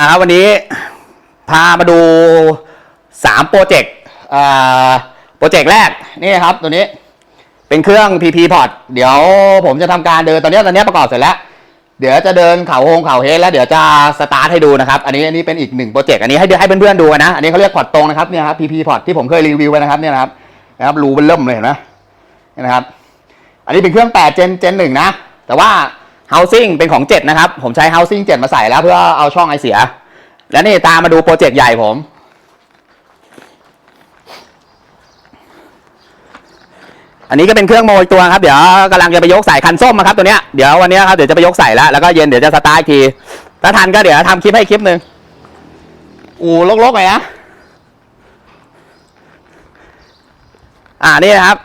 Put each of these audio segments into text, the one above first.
อ่าครับวันนี้พามาดูสามโปรเจกต์อ่าโปรเจกต์แรกนี่ครับตัวนี้เป็นเครื่อง PP Port เดี๋ยวผมจะทำการเดินตอนนี้ตอนนี้ประกอบเสร็จแล้ว เดี๋ยวจะเดินเขาโฮงเขาเฮดแล้วเดี๋ยวจะสตาร์ทให้ดูนะครับ อันนี้อันนี้เป็นอีกหนึ่งโปรเจกต์อันนี้ให้ให้เพื่อนๆดูนะ อันนี้เขาเรียกพอร์ตตรงนะครับเนี่ยครับ PP Port ที่ผมเคยรีวิวไปนะครับเนี่ยนะครับนะครับรูเป็นเริ่มเลยเห็นไหมนี่นะครับ อันนี้เป็นเครื่อง8เจนเจนหนึ่งนะแต่ว่า housing เป็นของ 7 นะครับ ผมใช้ housing 7 มาใส่แล้วเพื่อเอาช่องไอเสีย แล้วนี่ตามมาดูโปรเจกต์ใหญ่ผม อันนี้ก็เป็นเครื่องโมยตัวครับ เดี๋ยวกำลังจะไปยกใส่คันส้มนะครับตัวเนี้ย เดี๋ยววันนี้ครับเดี๋ยวจะไปยกใส่แล้ว แล้วก็เย็นเดี๋ยวจะสตาร์ทอีกที ถ้าทันก็เดี๋ยวทำคลิปให้คลิปหนึ่งอูลกๆหน่อยนะ อ่านี่นะครับ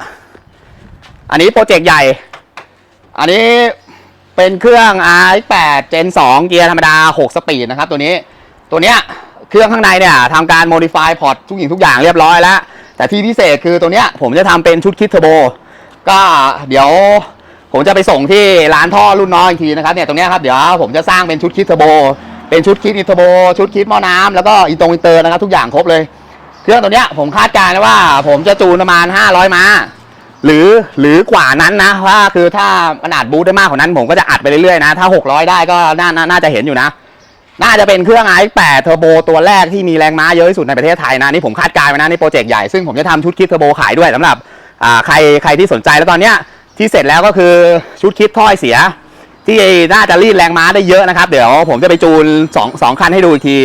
อันนี้โปรเจกต์ใหญ่ อันนี้ เป็นเครื่อง i8 Gen 2 เกียร์ธรรมดา 6 สปีดนะครับ ตัวนี้ ตัวเนี้ยเครื่องข้างในเนี่ยทำการ modify พอร์ตทุกอย่างทุกอย่างเรียบร้อยแล้ว แต่ที่พิเศษคือตัวเนี้ยผมจะทำเป็นชุดคิดเทอร์โบ ก็เดี๋ยวผมจะไปส่งที่ร้านท่อรุ่นน้องอีกทีนะครับเนี่ยตรงเนี้ยครับเดี๋ยวผมจะสร้างเป็นชุดคิดเทอร์โบ เป็นชุดคิดอินเทอร์โบ ชุดคิดหม้อน้ำแล้วก็อินตรงอินเตอร์นะครับทุกอย่างครบเลย เครื่องตัวเนี้ยผมคาดการณ์ว่าผมจะจูนประมาณ 500 ม้า หรือหรือกว่านั้นนะว่าคือถ้าขนาดบูทได้มากกว่านั้น ผมก็จะอัดไปเรื่อยๆนะ ถ้า 600 ได้ก็น่าน่าน่าจะเห็นอยู่นะ น่าจะเป็นเครื่อง i8 เทอร์โบตัวแรกที่มีแรงม้าเยอะที่สุดในประเทศไทยนะ นี่ผมคาดการณ์ไว้นะ นี่โปรเจกต์ใหญ่ ซึ่งผมจะทำชุดคิดเทอร์โบขายด้วยสำหรับใครใครที่สนใจแล้วตอนเนี้ยที่เสร็จแล้วก็คือชุดคิดถ้อยเสีย ที่น่าจะรีดแรงม้าได้เยอะนะครับ เดี๋ยวผมจะไปจูนสองสองคันให้ดูอีกที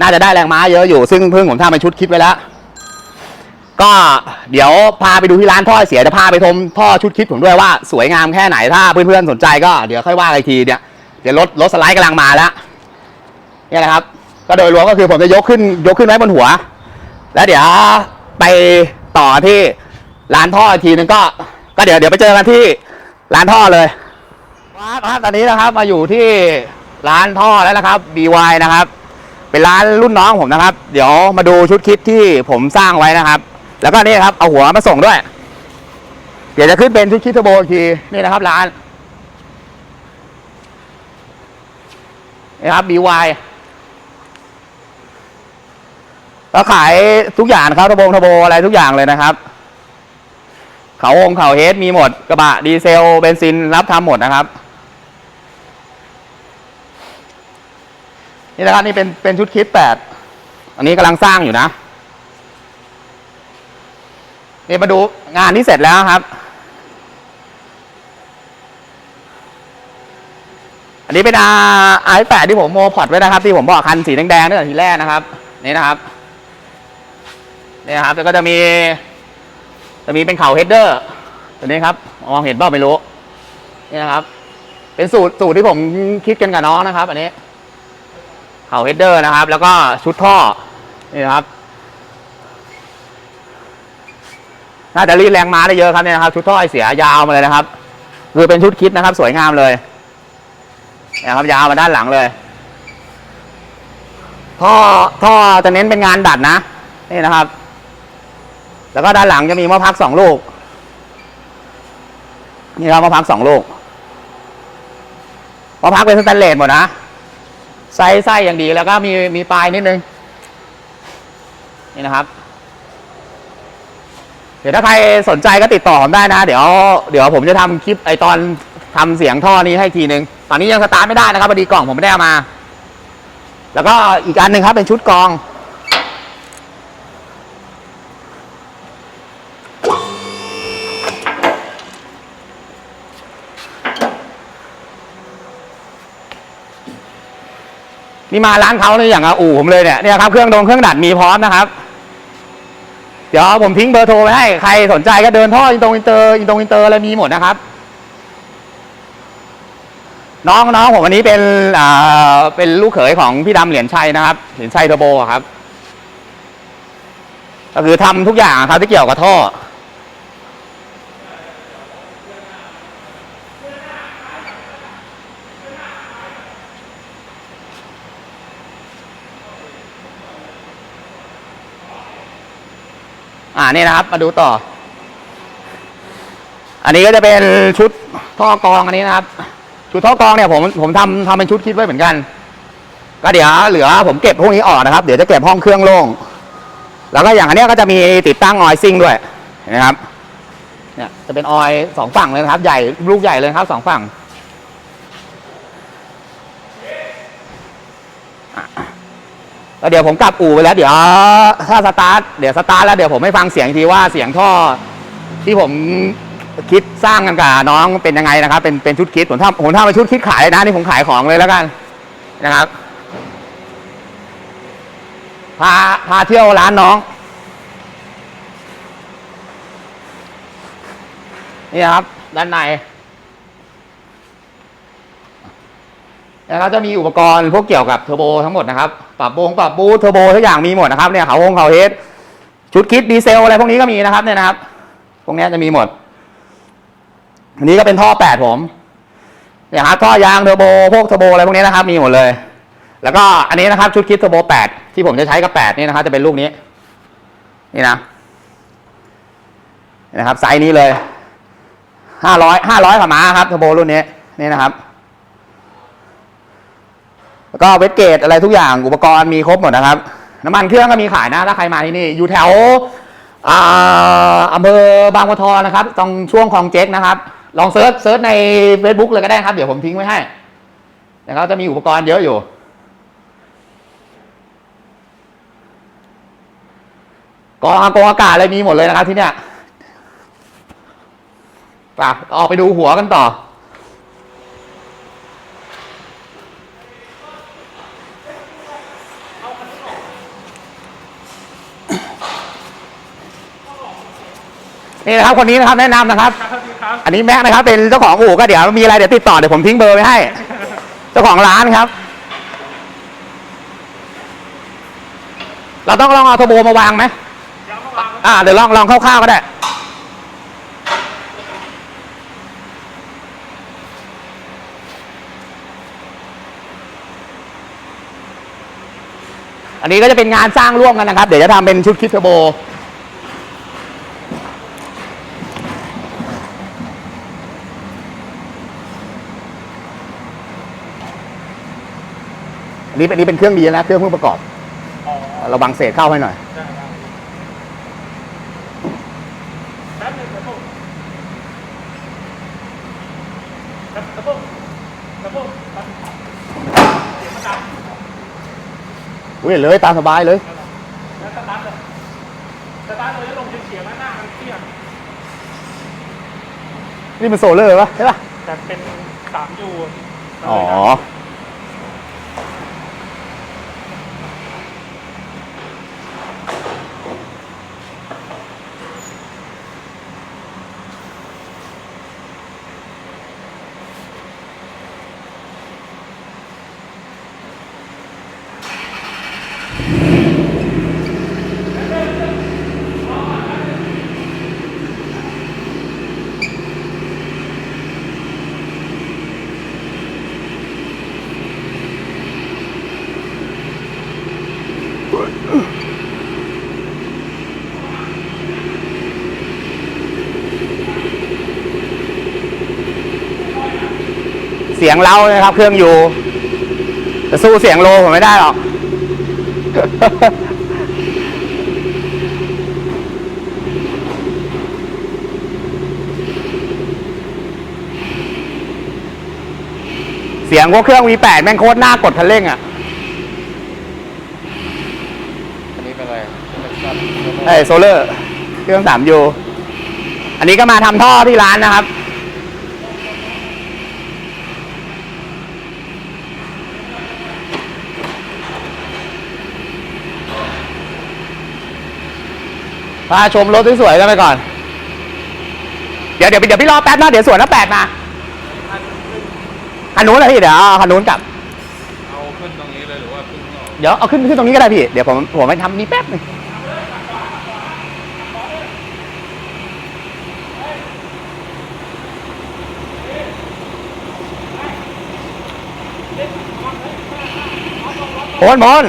น่าจะได้แรงม้าเยอะอยู่ ซึ่งเพิ่งผมทำเป็นชุดคิดไว้แล้ว ก็เดี๋ยวพาไปดูที่ร้านท่อเสียจะพาไปชมท่อชุดคิดผมด้วยว่าสวยงามแค่ไหนถ้าเพื่อนๆสนใจก็เดี๋ยวค่อยว่ากันอีกทีเนี่ยเดี๋ยวรถรถสไลด์กำลังมาแล้วเนี่ยนะครับ ก็โดยรวมก็คือผมจะยกขึ้นยกขึ้นไว้บนหัว แล้วเดี๋ยวไปต่อที่ร้านท่ออีกทีนึงก็ ก็เดี๋ยวเดี๋ยวไปเจอกันที่ร้านท่อเลยครับตอนนี้นะครับมาอยู่ที่ร้านท่อแล้วนะครับ BY นะครับ เป็นร้านรุ่นน้องผมนะครับ เดี๋ยวมาดูชุดคิดที่ผมสร้างไว้นะครับ แล้วก็นี่ครับเอาหัวมาส่งด้วย เดี๋ยวจะขึ้นเป็นชุดคิดเทอร์โบอีกทีนี่นะครับร้านนี่ครับ BY ก็ขายทุกอย่างครับทบงทบอะไรทุกอย่างเลยนะครับ เขาองเขาเฮดมีหมด กระบะดีเซลเบนซินรับทำหมดนะครับ นี่นะครับนี่เป็นเป็นชุดคิดแปดอันนี้กำลังสร้างอยู่นะ นี่มาดูงานที่เสร็จแล้วครับ อันนี้เป็นไอแปดที่ผมโมพอร์ตไว้นะครับ ที่ผมบอกคันสีแดงๆตั้งแต่ทีแรกนะครับ นี่นะครับนี่นะครับแล้วก็จะมี จะมีเป็นเข่าเฮดเดอร์ตัวนี้ครับมองเห็นเปล่าไม่รู้นี่นะครับ เป็นสูตรสูตรที่ผมคิดกันกับน้องนะครับ อันนี้เข่าเฮดเดอร์นะครับ แล้วก็ชุดท่อนี่นะครับ น่าจะรีดแรงม้าได้เยอะครับเนี่ยนะครับชุดท่อไอเสียยาวมาเลยนะครับ คือเป็นชุดคิดนะครับ สวยงามเลยนี่ยครับยาวมาด้านหลังเลย ท่อท่อจะเน้นเป็นงานดัดนะนี่นะครับ แล้วก็ด้านหลังจะมีมะพักสองลูก นี่ครับมะพักสองลูกมะพักเป็นสแตนเลสหมดนะไส้ไส้อย่างดีแล้วก็มีมีปลายนิดนึงนี่นะครับ ดี๋ยวถ้าใครสนใจก็ติดต่อผมได้นะ เดี๋ยวเดี๋ยวผมจะทำคลิปไอตอนทำเสียงท่อนี้ให้ทีนึง ตอนนี้ยังสตาร์ทไม่ได้นะครับพอดีกล่องผมไม่ได้เอามา แล้วก็อีกอันหนึ่งครับเป็นชุดกอง นี่มาร้านเขาเนี่ยอย่างกับอู่ผมเลยเนี่ยเนี่ยครับเครื่องดงเครื่องดัดมีพร้อมนะครับ ดี๋ยวผมทิ้งเบอร์โทรไว้ให้ ใครสนใจก็เดินท่ออินตรงอินเตอร์อินตรงอินเตอร์อะไรมีหมดนะครับ น้องน้องผมวันนี้เป็นอ่าเป็นลูกเขยของพี่ดำเหรียญชัยนะครับ เหรียญชัยเทอร์โบครับ ก็คือทำทุกอย่างครับที่เกี่ยวกับท่อ อ่านี่นะครับ มาดูต่อ อันนี้ก็จะเป็นชุดท่อกรองอันนี้นะครับ ชุดท่อกรองเนี่ยผมผมทำทำเป็นชุดคิดไว้เหมือนกัน ก็เดี๋ยวเหลือผมเก็บพวกนี้ออกนะครับ เดี๋ยวจะเก็บห้องเครื่องโล่ง แล้วก็อย่างอันเนี้ยก็จะมีติดตั้งออยซิ่งด้วยนะครับเนี่ยจะเป็นออยสองฝั่งเลยนะครับ ใหญ่ลูกใหญ่เลยครับสองฝั่ง แล้วเดี๋ยวผมกลับอู่ไปแล้วเดี๋ยวถ้าสตาร์ทเดี๋ยวสตาร์ทแล้วเดี๋ยวผมให้ฟังเสียงทีว่าเสียงท่อที่ผมคิดสร้างกันกับน้องเป็นยังไงนะครับ เป็นเป็นชุดคิดผมทำผมทำเป็นชุดคิดขายนะนี่ผมขายของเลยแล้วกันนะครับพาพาเที่ยวร้านน้องนี่ครับด้านใน นะครับจะมีอุปกรณ์พวกเกี่ยวกับเทอร์โบทั้งหมดนะครับ ปรับโบงปรับบูทเทอร์โบทุกอย่างมีหมดนะครับเนี่ยเขาวงเขาเฮดชุดคิดดีเซลอะไรพวกนี้ก็มีนะครับเนี่ยนะครับ พวกนี้จะมีหมด อันนี้ก็เป็นท่อแปดผมเนี่ยครับท่อยางเทอร์โบพวกเทอร์โบอะไรพวกนี้นะครับมีหมดเลย แล้วก็อันนี้นะครับชุดคิดเทอร์โบแปดที่ผมจะใช้กับแปดนี่นะครับจะเป็นลูกนี้ นี่นะนะครับไซส์นี้เลยห้าร้อยห้าร้อยขม้าครับเทอร์โบรุ่นนี้นี่นะครับ แล้วก็เวทเกตอะไรทุกอย่างอุปกรณ์มีครบหมดนะครับ น้ำมันเครื่องก็มีขายนะถ้าใครมาที่นี่ อยู่แถวอ่าอำเภอบางบัวทองนะครับตรงช่วงคลองเจ๊กนะครับ ลองเซิร์ชเซิร์ชใน Facebook เลยก็ได้ครับ เดี๋ยวผมทิ้งไว้ให้นะครับจะมีอุปกรณ์เยอะอยู่กองอากงอากาศอะไรมีหมดเลยนะครับที่เนี่ยไปออกไปดูหัวกันต่อ นี่นะครับคนนี้นะครับแนะนำนะครับครับครับ อันนี้แม็กนะครับ เป็นเจ้าของอู่ก็เดี๋ยวมีอะไรเดี๋ยวติดต่อเดี๋ยวผมทิ้งเบอร์ไว้ให้ เจ้าของร้านครับ เราต้องลองเอาเทอร์โบมาวางไหมยังมาวางอ่าเดี๋ยวลองลองคร่าวๆก็ได้ อันนี้ก็จะเป็นงานสร้างร่วมกันนะครับ เดี๋ยวจะทำเป็นชุดคิดเทอร์โบ นนี้เป็นอันนี้เป็นเครื่องดีนะ เครื่องเพิ่งประกอบอ๋อระวังเศษเข้าให้หน่อย ได้ได้แป๊บนึงครับผมครับครับผมครับผมครับเสียงมันดังอุ้ยเลยตามสบายเลย แล้วสตาร์ทเลยสตาร์ทเลยแล้วลงเฉียงๆแล้วหน้ามันเทียบนี่มันโซเลอร์ปะใช่ปะแต่เป็นสามยูอ๋อ สียงเล้านะครับ เครื่องอยู่จะสู้เสียงโลผมไม่ได้หรอกเสียงพวกเครื่อง V8 แม่งโคตรน่ากดคันเร่งอะอันนี้เป็นอะไรเป็นซับไอ้โซเลอร์ เครื่อง 3U อันนี้ก็มาทำท่อที่ร้านนะครับ พาชมรถสวยๆกันไปก่อน เดี๋ยวเดี๋ยวเดี๋ยวพี่รอแป๊บนะเดี๋ยวสวนน้าแปดมาคันนู้นเลยพี่เดี๋ยวเอาคันนู้นกลับ เอาขึ้นตรงนี้เลยหรือว่าขึ้นข้างนอกเดี๋ยวเอาขึ้นขึ้นตรงนี้ก็ได้พี่ เดี๋ยวผมผมไปทำนี่แป๊บนึงโอนมอน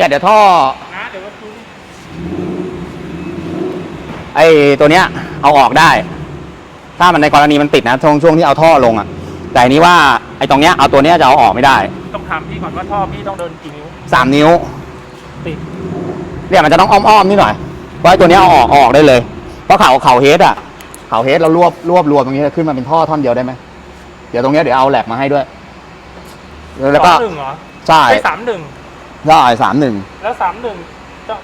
เนี่ยเดี๋ยวท่อ นะเดี๋ยวก็คือไอ้ตัวเนี้ยเอาออกได้ ถ้ามันในกรณีมันติดนะช่วงช่วงที่เอาท่อลงอะแต่อันนี้ว่าไอ้ตรงเนี้ยเอาตัวเนี้ยจะเอาออกไม่ได้ต้องถามพี่ก่อนว่าท่อพี่ต้องเดินกี่นิ้ว สามนิ้วติด เนี่ยมันจะต้องอ้อมๆนิดหน่อยเพราะไอ้ตัวเนี้ยเอาออกเอาออกได้เลย เพราะเขาเขาเฮดอะเขาเฮดเรารวบรวบรวมตรงนี้ขึ้นมาเป็นท่อท่อนเดียวได้ไหมเดี๋ยวตรงเนี้ยเดี๋ยวเอาแหลกมาให้ด้วย แล้วก็สองหนึ่งเหรอใช่ใช่สามหนึ่ง ใช่สามหนึ่งแล้วสามหนึ่ง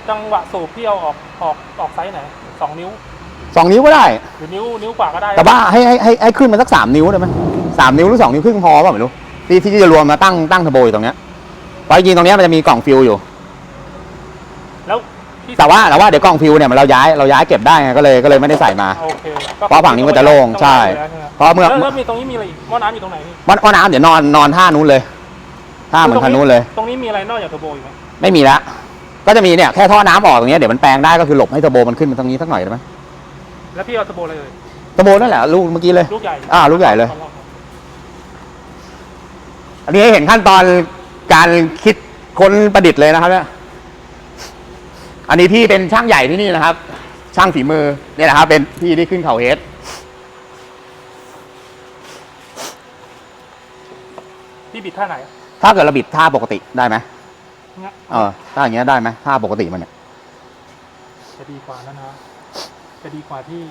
จังหวะสูบพี่เอาออกออกออกไซส์ไหนสองนิ้วสองนิ้วก็ได้ หรือนิ้วนิ้วกว่าก็ได้ แต่ว่าให้ให้ให้ให้ขึ้นมาสักสามนิ้วได้ไหมสามนิ้วหรือสองนิ้วครึ่งพอเปล่าไม่รู้ที่ที่จะรวมมาตั้งตั้งเทอร์โบอยู่ตรงเนี้ยเพราะจริงๆตรงเนี้ยมันจะมีกล่องฟิวอยู่ แล้วพี่แต่ว่าแต่ว่าเดี๋ยวกล่องฟิวเนี่ยมันเราย้ายเราย้ายเก็บได้ไงก็เลยก็เลยไม่ได้ใส่มา โอเคเพราะฝั่งนี้มันจะโล่งใช่ เพราะเมื่อแล้วแล้วมีตรงนี้มีอะไรอีกหม้อน้ำอยู่ตรงไหนพี่วันวันน้ำเดี๋ยวนอนนอนท่านู้นเลย ท่าเหมือนคันนู้นเลย ตรงนี้มีอะไรนอกจากเทอร์โบอีกไหมไม่มีละก็จะมีเนี่ยแค่ท่อน้ำออกตรงเนี้ยเดี๋ยวมันแปลงได้ก็คือหลบให้เทอร์โบมันขึ้นมาตรงนี้สักหน่อยได้ไหมแล้วพี่เอาเทอร์โบอะไรเลยเทอร์โบนั่นแหละลูกเมื่อกี้เลย ลูกใหญ่อ่าลูกใหญ่เลย อันนี้ให้เห็นขั้นตอนการคิดค้นประดิษฐ์เลยนะครับเนี่ยอันนี้พี่เป็นช่างใหญ่ที่นี่นะครับ ช่างฝีมือเนี่ยนะครับ เป็นพี่ที่ขึ้นเขาเฮดพี่บิดท่าไหน ถ้าเกิดเราบิดท่าปกติได้ไหมเนี่ยเออถ้าอย่างเงี้ยได้ไหมท่าปกติมันเนี่ยจะดีกว่านะนะจะดีกว่าที่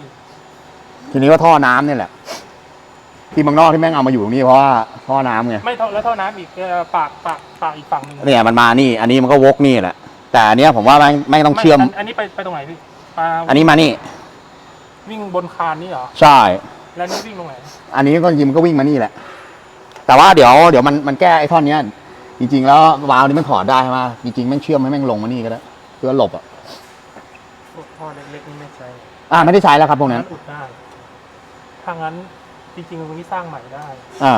ทีนี้ก็ท่อน้ำเนี่ยแหละ ที่เมืองนอกที่แม่งเอามาอยู่ตรงนี้เพราะว่าท่อน้ำไงไม่เท่าแล้วเท่าน้ำอีกเอ่อปากปากปากอีกฝั่งหนึ่งเนี่ยมันมานี่ อันนี้มันก็วกนี่แหละ แต่อันเนี้ยผมว่าแม่งแม่งต้องเชื่อมนอันนี้ไปไปตรงไหนพี่มาอันนี้มานี่ วิ่งบนคานนี่เหรอใช่ แล้วนี่วิ่งตรงไหนอันนี้ก็ยิมนก็วิ่งมานี่แหละ แต่ว่าเดี๋ยวเดี๋ยวมันมันแก้ไอ้ท่อนเนี้ยจริง ๆ แล้ววาล์วนี้มันถอดได้ใช่ไหมจริงๆแม่งเชื่อมให้แม่งลงมานี่ก็ได้เพื่อหลบอะท่อเล็กๆนี่ไม่ใช่อ่าไม่ได้ใช้แล้วครับพวกนั้นอุดได้ถ้างั้นจริงๆตรงนี้สร้างใหม่ได้อ่า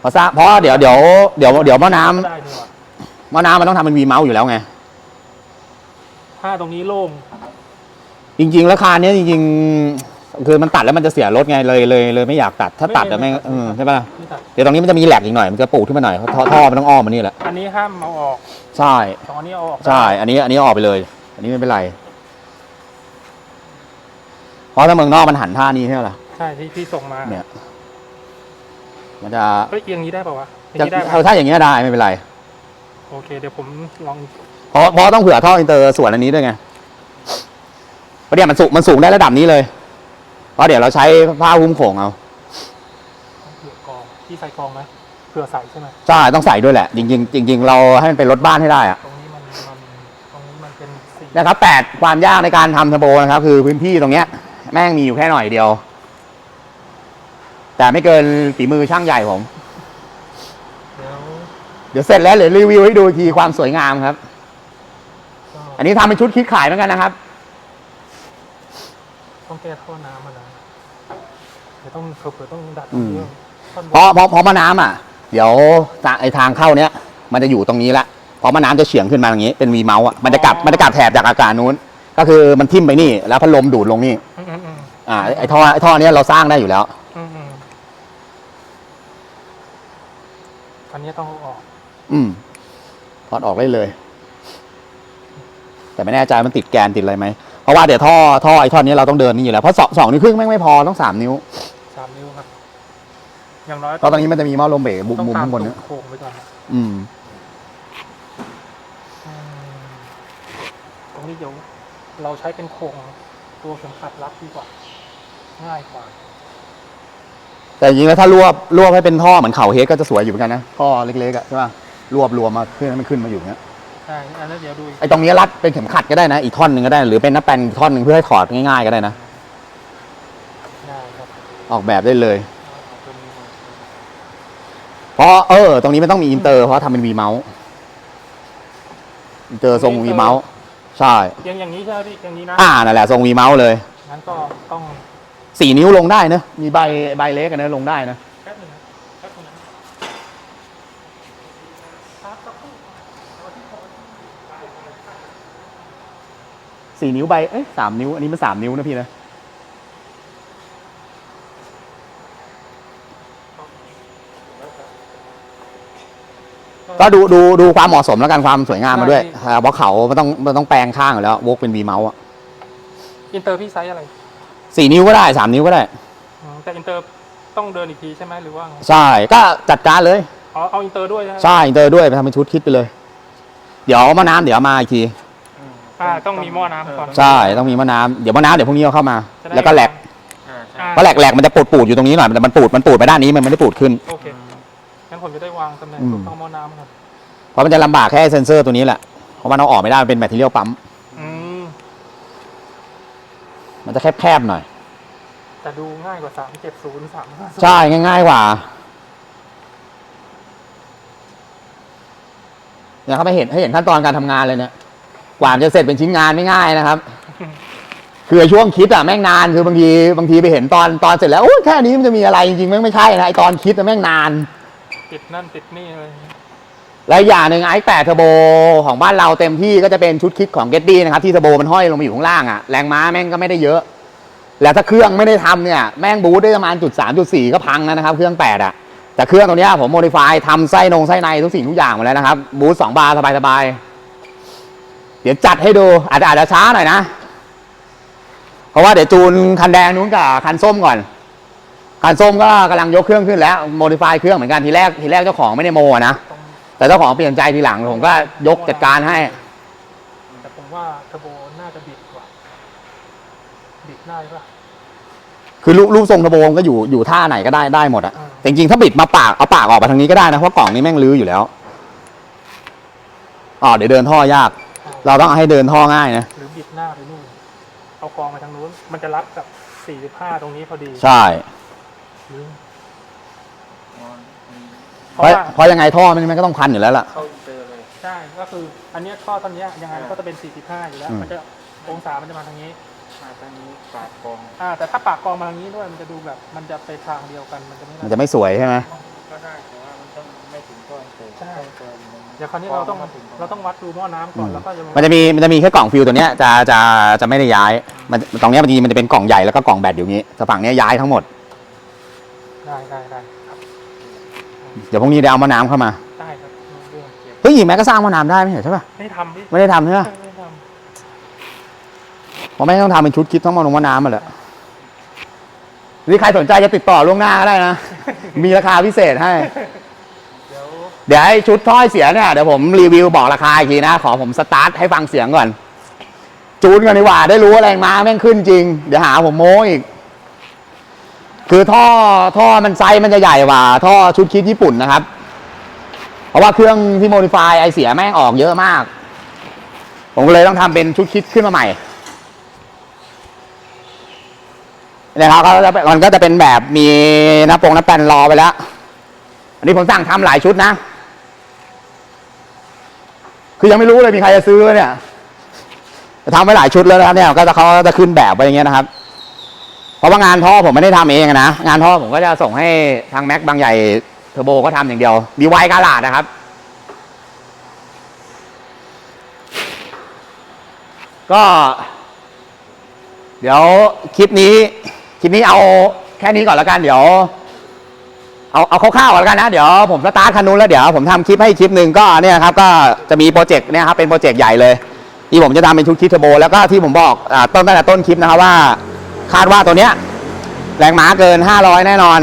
เพราะซะเพราะว่าเดี๋ยวเดี๋ยวเดี๋ยวเดี๋ยวหม้อน้ำก็ได้ด้วยว่ะหม้อน้ำมันต้องทำเป็นวีเมาส์อยู่แล้วไงถ้าตรงนี้โล่งจริงๆแล้วคานเนี้ยจริง ๆ คือมันตัดแล้วมันจะเสียรถไงเลยเลยเลยไม่อยากตัดถ้าตัดแต่แม่งเออใช่ป่ะนี่ตัดเดี๋ยวตรงนี้มันจะมีแหลกอีกหน่อยมันจะปูดขึ้นมาหน่อยเพราะท่อท่อมันต้องอ้อมมานี่แหละอันนี้ห้ามเอาออกใช่สองอันนี้เอาออกใช่ อันนี้อันนี้เอาออกไปเลย อันนี้ไม่เป็นไรเพราะถ้าเมืองนอกมันหันท่านี้ใช่ไหมล่ะใช่ที่ที่ส่งมาเนี่ย มันจะเฮ้ยเอียงนี้ได้ป่าวะเอียงจะนี้ได้ปะเอาถ้าอย่างเงี้ยได้ไม่เป็นไรโอเคเดี๋ยวผมลองเพราะเพราะต้องเผื่อท่ออินเตอร์ส่วนอันนี้ด้วยไงเพราะเนี่ยมันสูงมันสูงได้ระดับนี้เลย เพราะเดี๋ยวเราใช้ผ้าหุ้มโข่งเอาเผื่อกองที่ใส่กองไหมเผื่อใส่ใช่ไหมใช่ต้องใส่ด้วยแหละ จริงๆจริงๆเราให้มันเป็นรถบ้านให้ได้อะตรงนี้มันมันตรงนี้มันเป็นสีนะครับแปดความยากในการทำเทอร์โบนะครับ คือพื้นที่ตรงเนี้ย แม่งมีอยู่แค่หน่อยเดียว แต่ไม่เกินฝีมือช่างใหญ่ผม เดี๋ยวเดี๋ยวเสร็จแล้วเดี๋ยวรีวิวให้ดูอีกทีความสวยงามครับ ก็อันนี้ทำเป็นชุดคิดขายเหมือนกันนะครับ ต้องแก้ท่อน้ำมานะ เดี๋ยวต้องเผื่อๆต้องดัดอืมเรื่องท่อนบเพราะเพราะเพราะมะน้ำอะ เดี๋ยวจากไอทางเข้าเนี้ย มันจะอยู่ตรงนี้ละเพราะมะน้ำจะเฉียงขึ้นมาอย่างนี้ เป็นวีเมาส์อะมันจะกลับมันจะกลับแถบจากอากาศนู้น ก็คือมันทิ่มไปนี่ แล้วพัดลมดูดลงนี่อืมอืมอืมอ่าไอท่อไอท่อเนี้ยเราสร้างได้อยู่แล้ว อืมอืมอันนี้ต้องเอาออกอืมถอดออกได้เลย แต่ไม่แน่ใจมันติดแกนติดอะไรไหมเพราะว่าเดี๋ยวท่อท่อไอท่อนนี้เราต้องเดินนี่อยู่แล้วเพราะสองสองนิ้วครึ่งแม่งไม่พอต้องสามนิ้วสามนิ้วครับ อย่างน้อยเพราะตอนนี้มันจะมีหม้อลมเบรกบุต้องมุมตามข้างบนตรเนี่ยงโค้งไปก่อนนะอืมอืมตรงนี้เดี๋ยวเราใช้เป็นโครงตัวเข็มขัดรัดดีกว่า ง่ายกว่า แต่จริงๆแล้วถ้ารวบรวบให้เป็นท่อเหมือนเข่าเฮดก็จะสวยอยู่เหมือนกันนะท่อเล็กๆอะใช่ป่ะรวบรวมมาขึ้นให้มันขึ้นมาอยู่เนี้ยใช่อันนั้นเดี๋ยวดูอีกไอ้ตรงนี้รัดเป็นเข็มขัดก็ได้นะอีกท่อนหนึ่งก็ได้หรือเป็นน้ำแปนอีกท่อนหนึ่งเพื่อให้ถอดง่ายๆก็ได้นะได้ครับออกแบบได้เลยเอาตัวนี้มา เพราะเออ ตรงนี้มันต้องมีอินเตอร์เพราะทำเป็นวีเมาส์อินเตอร์ทรงวีเมาส์ใช่อย่างอย่างนี้ใช่ไหมพี่อย่างนี้นะอ่านั่นแหละทรงวีเมาส์เลยงั้นก็ต้องสี่นิ้วลงได้เนอะมีใบใบเล็กกันนะลงได้นะแป๊บหนึงนะแป๊บหนึงนะครับสักครู่สี่นิ้วใบเอ้ยสามนิ้วอันนี้มันสามนิ้วนะพี่นะ ก็ดูดูดูความเหมาะสมแล้วกันความสวยงามมาด้วยใช่อ่าเพราะเขามันต้องมันต้องแปลงข้างอยู่แล้ววกเป็นวีเมาส์อะอินเตอร์พี่ไซส์อะไรสี่นิ้วก็ได้สามนิ้วก็ได้ อืมแต่อินเตอร์ต้องเดินอีกทีใช่ไหมหรือว่าไงใช่ก็จัดการเลย อ๋อเอาอินเตอร์ด้วยใช่ไหมใช่อินเตอร์ด้วยไปทำเป็นชุดคิดไปเลย เดี๋ยวมะน้ำเดี๋ยวมาอีกทีอ่าต้องมีหม้อน้ำก่อน ใช่ต้องมีมะน้ำเดี๋ยวมะน้ำเดี๋ยวพรุ่งนี้เอาเข้ามา จะได้แล้วก็แหลกอ่าใช่ อ่าเพราะแหลกแหลกมันจะปูดปูดอยู่ตรงนี้หน่อยแต่มันปูดมันปูดไปด้านนี้มันไม่ได้ปูดขึ้น โอเค งั้นผมจะได้วางตำแหน่งอืมถูกต้องหม้อน้ำครับเพราะมันจะลำบากแค่เซนเซอร์ตัวนี้แหละ เพราะมันเอาออกไม่ได้ มันเป็นแมทเทียลปั๊ม อืมมันจะแคบๆหน่อย แต่ดูง่ายกว่าสามเจ็ดศูนย์สามห้าใช่ ง่ายๆกว่าเนี่ยเขาไม่เห็นให้เห็นขั้นตอนการทำงานเลยเนี่ย กว่ามันจะเสร็จเป็นชิ้นงานไม่ง่ายนะครับ คือไอ้ช่วงคิดอะแม่งนาน คือบางทีบางทีไปเห็นตอนตอนเสร็จแล้วโอ้ยแค่นี้มันจะมีอะไรจริงๆแม่งไม่ใช่นะไอตอนคิดอะแม่งนาน ติดนั่นติดนี่เลยและอย่างหนึ่งไอ้แปดเทอร์โบของบ้านเราเต็มที่ก็จะเป็นชุดคิดของเกตตี้นะครับที่เทอร์โบมันห้อยลงมาอยู่ข้างล่างอะแรงม้าแม่งก็ไม่ได้เยอะ แล้วถ้าเครื่องไม่ได้ทำเนี่ยแม่งบูทได้ประมาณจุดสามจุดสี่ก็พังแล้วนะครับ เครื่องแปดอะแต่เครื่องตัวนี้ผมโมดิฟายทำไส้นงไส้ในทุกสิ่งทุกอย่างหมดแล้วนะครับบูทสองบาร์สบายๆเดี๋ยวจัดให้ดูอาจจะอาจจะช้าหน่อยนะ เพราะว่าเดี๋ยวจูนคันแดงนู้นกับคันส้มก่อน คันส้มก็กำลังยกเครื่องขึ้นแล้วโมดิฟายเครื่องเหมือนกันทีแรกทีแรกเจ้าของไม่ได้โมอะนะตรงแต่เจ้าของเปลี่ยนใจทีหลังผมก็ยกจัดการให้ แต่ผมว่าเทอร์โบน่าจะบิดกว่า บิดได้ปะคือรูปรูปทรงทะโบมก็อยู่อยู่ท่าไหนก็ได้ได้หมดอะอ่าแต่จริงๆถ้าบิดมาปากเอาปากออกมาทางนี้ก็ได้นะเพราะกล่องนี้แม่งลื้ออยู่แล้วอ๋อเดี๋ยวเดินท่อยาก เราต้องให้เดินท่อง่ายนะหรือบิดหน้าไปนู่นเอากองมาทางนู้น มันจะรับกับ 45 ตรงนี้พอดี ใช่ หรือ เพเพราะราะว่าเพราะยังไงท่อมันมันก็ต้องพันอยู่แล้วล่ะ เข้าอินเตอร์เลย ใช่ก็คืออันเนี้ยท่อตอนเนี้ยยังไงมันก็จะเป็น 45 อยู่แล้ว อืม มันจะองศามันจะมาทางนี้มาทางนี้ปากกองอ่าแต่ถ้าปากกองมาทางนี้ด้วยมันจะดูแบบมันจะไปทางเดียวกันมันจะไม่มันได้จะไม่สวยใช่ไหมก็ได้แต่ว่ามันต้องไม่ถึงก้อนเตะใช่ ก้อนเตะมันเดี๋ยวคราวนี้เราต้องมถึเราต้องวัดดูหม้อน้ำก่อนแล้วก็จะลงมันจะมีมันจะมีแค่กล่องฟิลตัวเนี้ยจะจะจะไม่ได้ย้ายมันตรงเนี้ยมันจะมันจะเป็นกล่องใหญ่แล้วก็กล่องแบตอยู่อย่างนี้แต่ฝั่งเนี้ยย้ายทั้งหมด ได้ได้ได้ครับ เดี๋ยวพรุ่งนี้เดี๋ยวเอามะน้ำเข้ามา ได้ครับเรื่องเก็บเฮ้ยแม็กก็สร้างมะน้ำได้ไม่ใช่ใช่ปะไม่ทำพี่ไม่ได้ทำใช่ปะไม่ทเพราะไม่ต้องทำเป็นชุดคิดต้องมาลงมะน้ำมาแหละนี่ใครสนใจจะติดต่อล่วงหน้าก็ได้นะ มีราคาพิเศษให้ำเดี๋ยวเดี๋ยวไอ้ชุดถ้อยเสียเนี่ยเดี๋ยวผมรีวิวบอกราคาอีกทีนะ ขอผมสตาร์ทให้ฟังเสียงก่อน จูนกันดีกว่าได้รู้ว่าแรงม้าแม่งขึ้นจริง เดี๋ยวหาผมโม้อีก คือท่อท่อมันไซส์มันจะใหญ่กว่าท่อชุดคิดญี่ปุ่นนะครับ เพราะว่าเครื่องที่โมดิฟายไอเสียแม่งออกเยอะมาก ผมก็เลยต้องทำเป็นชุดคิดขึ้นมาใหม่เนี่ยครับก็จะมันก็จะเป็นแบบมีน้ำปงน้ำแป้นรอไปแล้ว อันนี้ผมสั่งทำหลายชุดนะ คือยังไม่รู้เลยมีใครจะซื้อเนี่ยทำไว้หลายชุดแล้วนะครับเนี่ยก็จะเขาจะขึ้นแบบไปอย่างเงี้ยนะครับ เพราะว่างานท่อผมไม่ได้ทำเองนะ งานท่อผมก็จะส่งให้ทางแม็กบางใหญ่เทอร์โบก็ทำอย่างเดียวดีไวกาลาดนะครับ ก็ เดี๋ยวคลิปนี้ คลิปนี้เอาแค่นี้ก่อนแล้วกัน เดี๋ยว เอาเอาคร่าวๆก่อนแล้วกันนะ เดี๋ยวผมสตาร์ทคันนู้นแล้วเดี๋ยวผมทำคลิปให้คลิปหนึ่งก็เนี่ยครับ ก็จะมีโปรเจกต์เนี่ยครับเป็นโปรเจกต์ใหญ่เลยที่ผมจะทำเป็นชุดคิดเทอร์โบแล้วก็ที่ผมบอกอต้นตั้งแต่ต้นคลิปนะครับว่า คาดว่าตัวเนี้ยแรงม้าเกิน 500 แน่นอน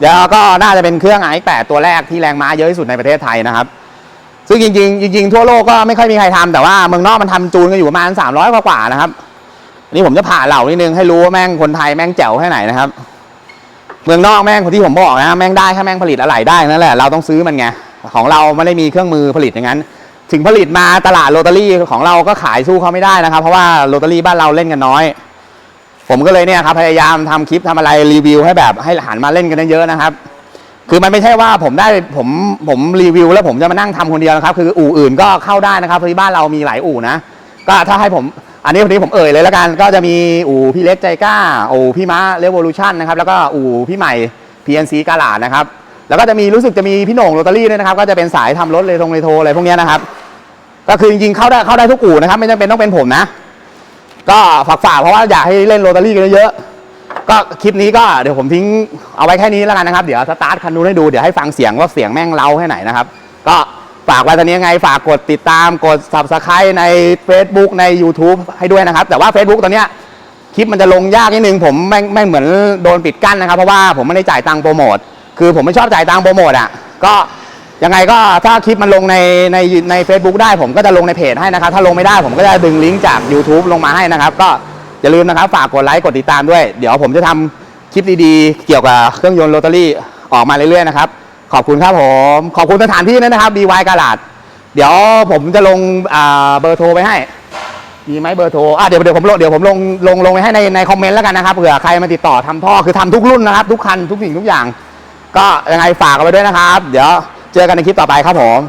เดี๋ยวก็น่าจะเป็นเครื่อง i8 ตัวแรกที่แรงม้าเยอะที่สุดในประเทศไทยนะครับ ซึ่งจริงๆจริงๆทั่วโลกก็ไม่ค่อยมีใครทำแต่ว่าเมืองนอกมันทำจูนกันอยู่ประมาณ 300 กว่าๆนะครับอันนี้ผมจะผ่าเหล่านิดนึงให้รู้ว่าแม่งคนไทยแม่งแจ๋วแค่ไหนนะครับ เมืองนอกแม่งคนที่ผมบอกนะแม่งได้แค่แม่งผลิตอะไรได้นั่นแหละเราต้องซื้อมันไงของเราไม่ได้มีเครื่องมือผลิตอย่างนั้น ถึงผลิตมาตลาดโรตารี่ของเราก็ขายสู้เขาไม่ได้นะครับ เพราะว่าโรตารี่บ้านเราเล่นกันน้อย ผมก็เลยเนี่ยครับพยายามทำคลิปทำอะไรรีวิวให้แบบให้หันมาเล่นกันเยอะๆนะครับ คือมันไม่ใช่ว่าผมได้ผมผมรีวิว แล้วผมจะมานั่งทำคนเดียวนะครับ คืออู่อื่นก็เข้าได้นะครับที่บ้านเรามีหลายอู่นะ ก็ถ้าให้ผมอันนี้วันนี้ผมเอ่ยเลยแล้วกัน ก็จะมีอู่พี่เล็กใจกล้าอู่พี่ม้าเรวอลูชันนะครับแล้วก็อู่พี่ใหม่ PNC กาลาดนะครับแล้วก็จะมีรู้สึกจะมีพี่โหน่งโรตารี่ด้วยนะครับ ก็จะเป็นสายทำรถเลยทงเลยโทรอะไรพวกนี้นะครับ ก็คือจริงๆเข้าได้เข้าได้ทุกอู่นะครับ ไม่จำเป็นต้องเป็นผมนะ ก็ฝากฝากเพราะว่าอยากให้เล่นโรตารี่กันเยอะๆก็คลิปนี้ก็เดี๋ยวผมทิ้งเอาไว้แค่นี้แล้วกันนะครับ เดี๋ยวสตาร์ทคันนู้นให้ดูเดี๋ยวให้ฟังเสียงว่าเสียงแม่งเล้าแค่ไหนนะครับ ก็ฝากไว้ตอนนี้ยังไงฝากกดติดตามกด subscribe ใน Facebook ใน YouTube ให้ด้วยนะครับ แต่ว่า Facebook ตอนเนี้ยคลิปมันจะลงยากนิดนึงผมแม่งแม่งเหมือนโดนปิดกั้นนะครับ เพราะว่าผมไม่ได้จ่ายตังค์โปรโมทคือผมไม่ชอบจ่ายตังค์โปรโมทอะก็ ยังไงก็ถ้าคลิปมันลงในในใน Facebook ได้ผมก็จะลงในเพจให้นะครับ ถ้าลงไม่ได้ผมก็จะดึงลิงก์จาก YouTube ลงมาให้นะครับ ก็อย่าลืมนะครับฝากกดไลค์กดติดตามด้วย เดี๋ยวผมจะทำคลิปดีๆ เกี่ยวกับเครื่องยนต์โรตารี่ออกมาเรื่อยๆนะครับ ขอบคุณครับผม ขอบคุณสถานที่ด้วยนะครับ BY กาลาดเดี๋ยวผมจะลงเบอร์โทรไปให้มีไหมเบอร์โทรอะเดี๋ยวเดี๋ยวผมลงเดี๋ยวผมลงลงลงไปให้ในในคอมเมนต์แล้วกันนะครับเผื่อใครมาติดต่อทำท่อคือทำทุกรุ่นนะครับ ทุกคันทุกสิ่งทุกอย่าง ก็ยังไงฝากเอาไว้ด้วยนะครับ เดี๋ยว เจอกันในคลิปต่อไปครับผม